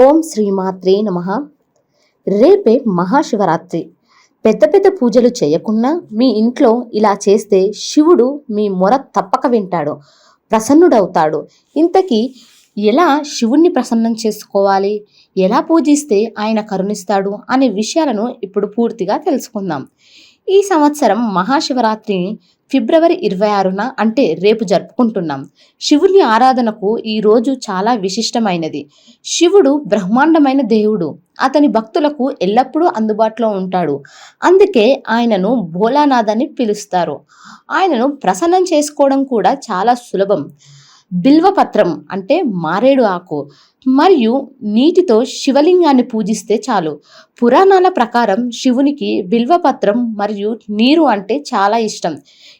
ఓం శ్రీమాత్రే నమ. రేపే మహాశివరాత్రి. పెద్ద పెద్ద పూజలు చేయకుండా మీ ఇంట్లో ఇలా చేస్తే శివుడు మీ మొర తప్పక వింటాడు ప్రసన్నుడవుతాడు. ఇంతకీ ఎలా శివుణ్ణి ప్రసన్నం చేసుకోవాలి? ఎలా పూజిస్తే ఆయన కరుణిస్తాడు? అనే విషయాలను ఇప్పుడు పూర్తిగా తెలుసుకుందాం. ఈ సంవత్సరం మహాశివరాత్రిని ఫిబ్రవరి ఇరవై ఆరున అంటే రేపు జరుపుకుంటున్నాం. శివుని ఆరాధనకు ఈ రోజు చాలా విశిష్టమైనది. శివుడు బ్రహ్మాండమైన దేవుడు. అతని భక్తులకు ఎల్లప్పుడూ అందుబాటులో ఉంటాడు. అందుకే ఆయనను భోలానాథ్ అని పిలుస్తారు. ఆయనను ప్రసన్నం చేసుకోవడం కూడా చాలా సులభం. బిల్వపత్రం అంటే మారేడు ఆకు మరియు నీటితో శివలింగాన్ని పూజిస్తే చాలు. పురాణాల ప్రకారం శివునికి బిల్వపత్రం మరియు నీరు అంటే చాలా ఇష్టం.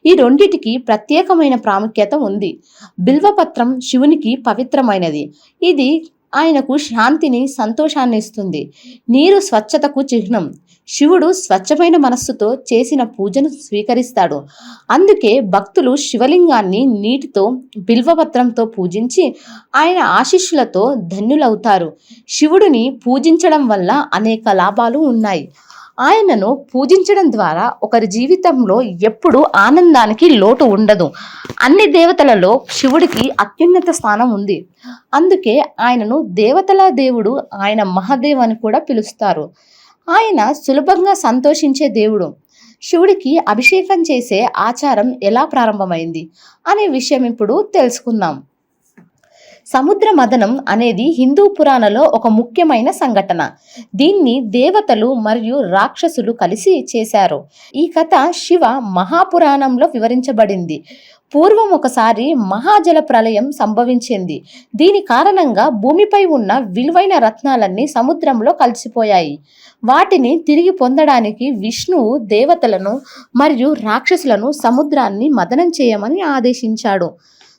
ఈ రెండిటికి ప్రత్యేకమైన ప్రాముఖ్యత ఉంది. బిల్వపత్రం శివునికి పవిత్రమైనది. ఇది ఆయనకు శాంతిని సంతోషాన్ని ఇస్తుంది నీరు స్వచ్ఛతకు చిహ్నం. శివుడు స్వచ్ఛమైన మనస్సుతో చేసిన పూజను స్వీకరిస్తాడు. అందుకే భక్తులు శివలింగాన్ని నీటితో బిల్వపత్రంతో పూజించి ఆయన ఆశీస్సులతో ధన్యులవుతారు. శివుడిని పూజించడం వల్ల అనేక లాభాలు ఉన్నాయి. ఆయనను పూజించడం ద్వారా ఒకరి జీవితంలో ఎప్పుడు ఆనందానికి లోటు ఉండదు. అన్ని దేవతలలో శివుడికి అత్యున్నత స్థానం ఉంది. అందుకే ఆయనను దేవతల దేవుడు ఆయన మహాదేవ్ అని కూడా పిలుస్తారు. ఆయన సులభంగా సంతోషించే దేవుడు. శివుడికి అభిషేకం చేసే ఆచారం ఎలా ప్రారంభమైంది? అనే విషయం ఇప్పుడు తెలుసుకుందాం. సముద్ర మదనం అనేది హిందూ పురాణలో ఒక ముఖ్యమైన సంఘటన. దీన్ని దేవతలు మరియు రాక్షసులు కలిసి చేశారు. ఈ కథ శివ మహాపురాణంలో వివరించబడింది. పూర్వం ఒకసారి మహాజల ప్రళయం సంభవించింది. దీని కారణంగా భూమిపై ఉన్న విలువైన రత్నాలన్నీ సముద్రంలో కలిసిపోయాయి. వాటిని తిరిగి పొందడానికి విష్ణువు దేవతలను మరియు రాక్షసులను సముద్రాన్ని మదనం చేయమని ఆదేశించాడు.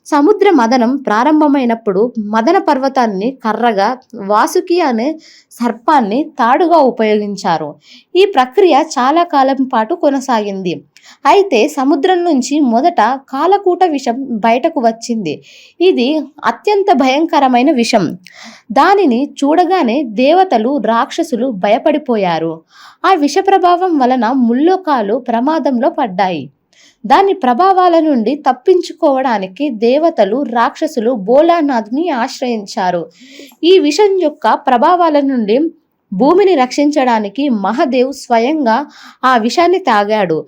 సముద్ర మదనం ప్రారంభమైనప్పుడు మదన పర్వతాన్ని కర్రగా వాసుకి అనే సర్పాన్ని తాడుగా ఉపయోగించారు. ఈ ప్రక్రియ చాలా కాలం పాటు కొనసాగింది. అయితే సముద్రం నుంచి మొదట కాలకూట విషం బయటకు వచ్చింది. ఇది అత్యంత భయంకరమైన విషం. దానిని చూడగానే దేవతలు రాక్షసులు భయపడిపోయారు. ఆ విష ప్రభావం వలన ముల్లోకాలు ప్రమాదంలో పడ్డాయి. దాని ప్రభావాల నుండి తప్పించుకోవడానికి దేవతలు రాక్షసులు భోలానాథ్ని ఆశ్రయించారు. ఈ విషం యొక్క ప్రభావాల నుండి భూమిని రక్షించడానికి మహదేవ్ స్వయంగా ఆ విషాన్ని తాగాడు.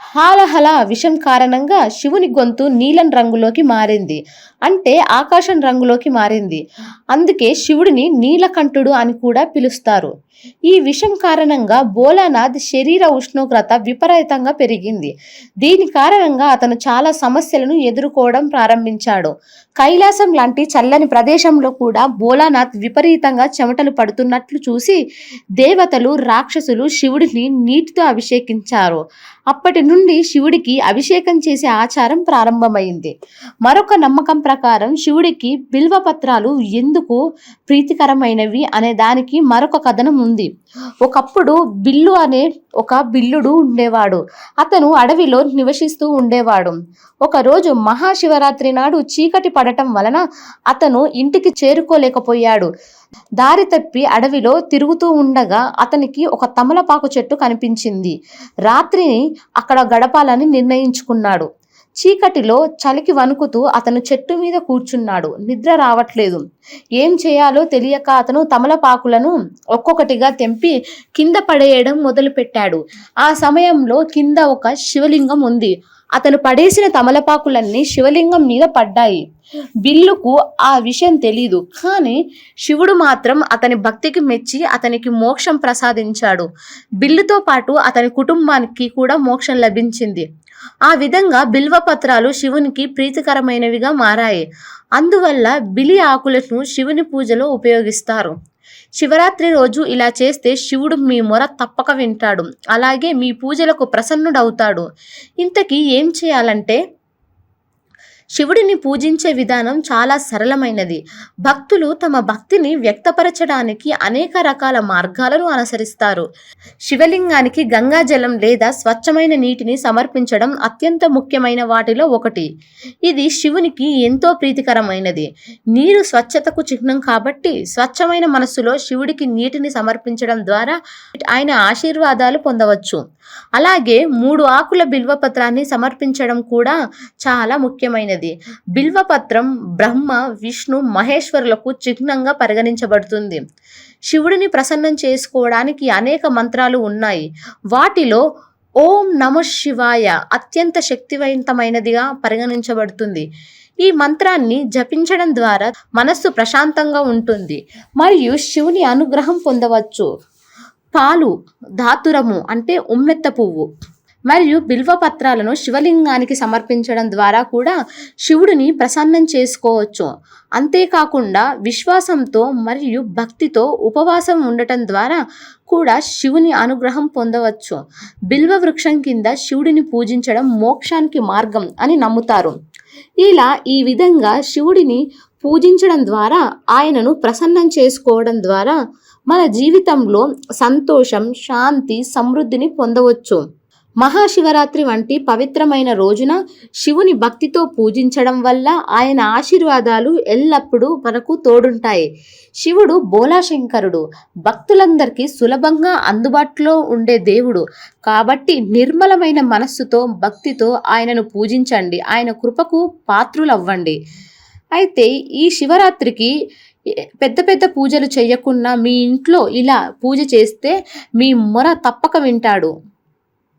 హాలహల విషం కారణంగా శివుని గొంతు నీలం రంగులోకి మారింది. అంటే ఆకాశం రంగులోకి మారింది. అందుకే శివుడిని నీలకంఠుడు అని కూడా పిలుస్తారు. ఈ విషం కారణంగా భోలానాథ్ శరీర ఉష్ణోగ్రత విపరీతంగా పెరిగింది. దీని కారణంగా అతను చాలా సమస్యలను ఎదుర్కోవడం ప్రారంభించాడు. కైలాసం లాంటి చల్లని ప్రదేశంలో కూడా భోలానాథ్ విపరీతంగా చెమటలు పడుతున్నట్లు చూసి దేవతలు రాక్షసులు శివుడిని నీటితో అభిషేకించారు. అప్పటి నుండి శివుడికి అభిషేకం చేసే ఆచారం ప్రారంభమైంది. మరొక నమ్మకం ప్రకారం శివుడికి బిల్వపత్రాలు ఎందుకు ప్రీతికరమైనవి అనే దానికి మరొక కథనం ఉంది. ఒకప్పుడు బిల్లు అనే ఒక బిల్లుడు ఉండేవాడు. అతను అడవిలో నివసిస్తూ ఉండేవాడు. ఒకరోజు మహాశివరాత్రి నాడు చీకటి పడటం వలన అతను ఇంటికి చేరుకోలేకపోయాడు. దారి తప్పి అడవిలో తిరుగుతూ ఉండగా అతనికి ఒక తమలపాకు చెట్టు కనిపించింది. రాత్రిని అక్కడ గడపాలని నిర్ణయించుకున్నాడు. చీకటిలో చలికి వణుకుతూ అతను చెట్టు మీద కూర్చున్నాడు. నిద్ర రావట్లేదు. ఏం చేయాలో తెలియక అతను తమలపాకులను ఒక్కొక్కటిగా తెంపి కింద పడేయడం మొదలుపెట్టాడు. ఆ సమయంలో కింద ఒక శివలింగం ఉంది. అతను పడేసిన తమలపాకులన్నీ శివలింగం మీద పడ్డాయి. బిల్లుకు ఆ విషయం తెలీదు. కానీ శివుడు మాత్రం అతని భక్తికి మెచ్చి అతనికి మోక్షం ప్రసాదించాడు. బిల్లుతో పాటు అతని కుటుంబానికి కూడా మోక్షం లభించింది. ఆ విధంగా బిల్వపత్రాలు శివునికి ప్రీతికరమైనవిగా మారాయి. అందువల్ల బిలి ఆకులను శివుని పూజలో ఉపయోగిస్తారు. శివరాత్రి రోజు ఇలా చేస్తే శివుడు మీ మొర తప్పక వింటాడు. అలాగే మీ పూజలకు ప్రసన్నుడవుతాడు. ఇంతకీ ఏం చేయాలంటే శివుడిని పూజించే విధానం చాలా సరళమైనది. భక్తులు తమ భక్తిని వ్యక్తపరచడానికి అనేక రకాల మార్గాలను అనుసరిస్తారు. శివలింగానికి గంగాజలం లేదా స్వచ్ఛమైన నీటిని సమర్పించడం అత్యంత ముఖ్యమైన వాటిలో ఒకటి. ఇది శివునికి ఎంతో ప్రీతికరమైనది. నీరు స్వచ్ఛతకు చిహ్నం కాబట్టి స్వచ్ఛమైన మనస్సులో శివుడికి నీటిని సమర్పించడం ద్వారా ఆయన ఆశీర్వాదాలు పొందవచ్చు. అలాగే మూడు ఆకుల బిల్వపత్రాన్ని సమర్పించడం కూడా చాలా ముఖ్యమైనది. బిల్వపత్రం బ్రహ్మ విష్ణు మహేశ్వరులకు చిహ్నంగా పరిగణించబడుతుంది. శివుడిని ప్రసన్నం చేసుకోవడానికి అనేక మంత్రాలు ఉన్నాయి. వాటిలో ఓం నమ శివాయ అత్యంత శక్తివంతమైనదిగా పరిగణించబడుతుంది. ఈ మంత్రాన్ని జపించడం ద్వారా మనస్సు ప్రశాంతంగా ఉంటుంది. మరియు శివుని అనుగ్రహం పొందవచ్చు. పాలు ధాతురము అంటే ఉమ్మెత్త పువ్వు. మరియు బిల్వ పత్రాలను శివలింగానికి సమర్పించడం ద్వారా కూడా శివుడిని ప్రసన్నం చేసుకోవచ్చు. అంతేకాకుండా విశ్వాసంతో మరియు భక్తితో ఉపవాసం ఉండటం ద్వారా కూడా శివుని అనుగ్రహం పొందవచ్చు. బిల్వ వృక్షం కింద శివుడిని పూజించడం మోక్షానికి మార్గం అని నమ్ముతారు. ఇలా ఈ విధంగా శివుడిని పూజించడం ద్వారా ఆయనను ప్రసన్నం చేసుకోవడం ద్వారా మన జీవితంలో సంతోషం శాంతి సమృద్ధిని పొందవచ్చు. మహాశివరాత్రి వంటి పవిత్రమైన రోజున శివుని భక్తితో పూజించడం వల్ల ఆయన ఆశీర్వాదాలు ఎల్లప్పుడూ మనకు తోడుంటాయి. శివుడు బోలాశంకరుడు. భక్తులందరికీ సులభంగా అందుబాటులో ఉండే దేవుడు. కాబట్టి నిర్మలమైన మనస్సుతో భక్తితో ఆయనను పూజించండి. ఆయన కృపకు పాత్రులవ్వండి. అయితే ఈ శివరాత్రికి పెద్ద పెద్ద పూజలు చేయకుండా మీ ఇంట్లో ఇలా పూజ చేస్తే మీ మొర తప్పక వింటాడు.